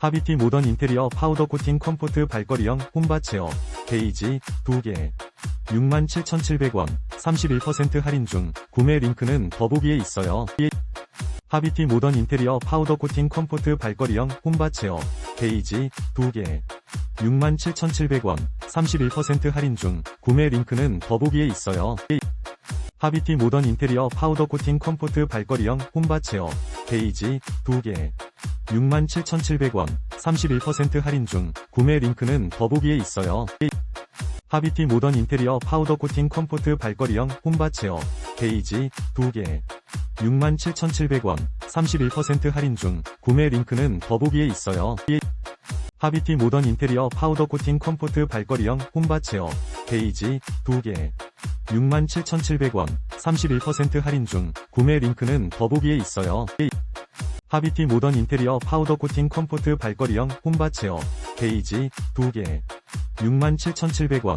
하비티 모던 인테리어 파우더 코팅 컴포트 발걸이형 홈바 체어 베이지 2개 67,700원 31% 할인 중 구매 링크는 더보기에 있어요. 하비티 모던 인테리어 파우더 코팅 컴포트 발걸이형 홈바 체어 베이지 2개 67,700원 31% 할인 중 구매 링크는 더보기에 있어요. 하비티 모던 인테리어 파우더 코팅 컴포트 발걸이형 홈바 체어 베이지 2개 67,700원 31% 할인 중 구매 링크는 더보기에 있어요. 하비티 모던 인테리어 파우더 코팅 컴포트 발걸이형 홈바 체어 베이지 2개 67,700원 31% 할인 중 구매 링크는 더보기에 있어요. 하비티 모던 인테리어 파우더 코팅 컴포트 발걸이형 홈바 체어 베이지 2개 67,700원 31% 할인 중 구매 링크는 더보기에 있어요. 하비티 모던 인테리어 파우더 코팅 컴포트 발걸이형 홈바 체어 베이지 2개 67,700원